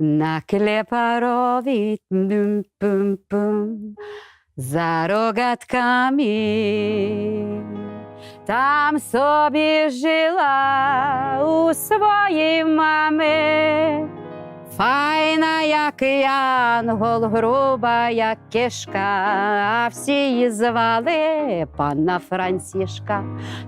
на клепарові пум-пум-пум, за рогатками. Там собі жила у своїй мами. Файна, як янгол, груба, як кишка, а всі її звали панна Францішка.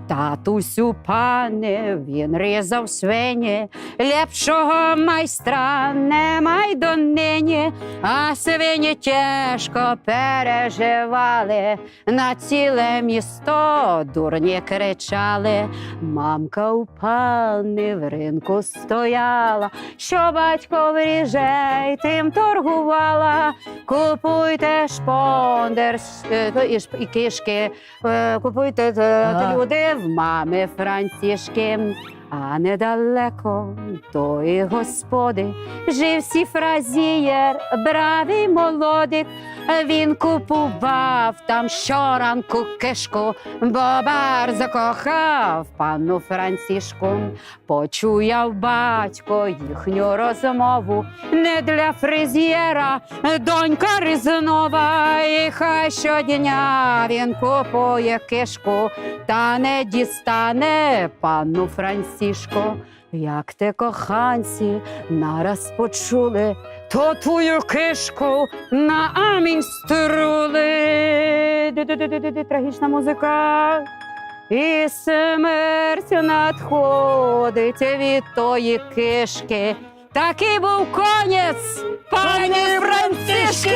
Татусю, пане, він різав свині, лепшого майстра немає донині, а свині тяжко переживали, на ціле місто дурні кричали. Мамка у пани в ринку стояла, що батько вріжей тим торгувала. Купуйте шпондер е, то і, і кишки, е, купуйте е, люди в мами Францішки. А недалеко тої господи жив сіфразієр, бравий молодик. Він купував там щоранку кишку, бо бар закохав пану Францішку. Почуяв батько їхню розмову не для фризєра, донька Різнова, і хай щодня він купує кишку, та не дістане пану Францішко. Як те коханці нараз почули, то твою кишку на амінь струли. Трагічна музика. І смерть надходить від тої кишки. Такий був конець, пані Францишки!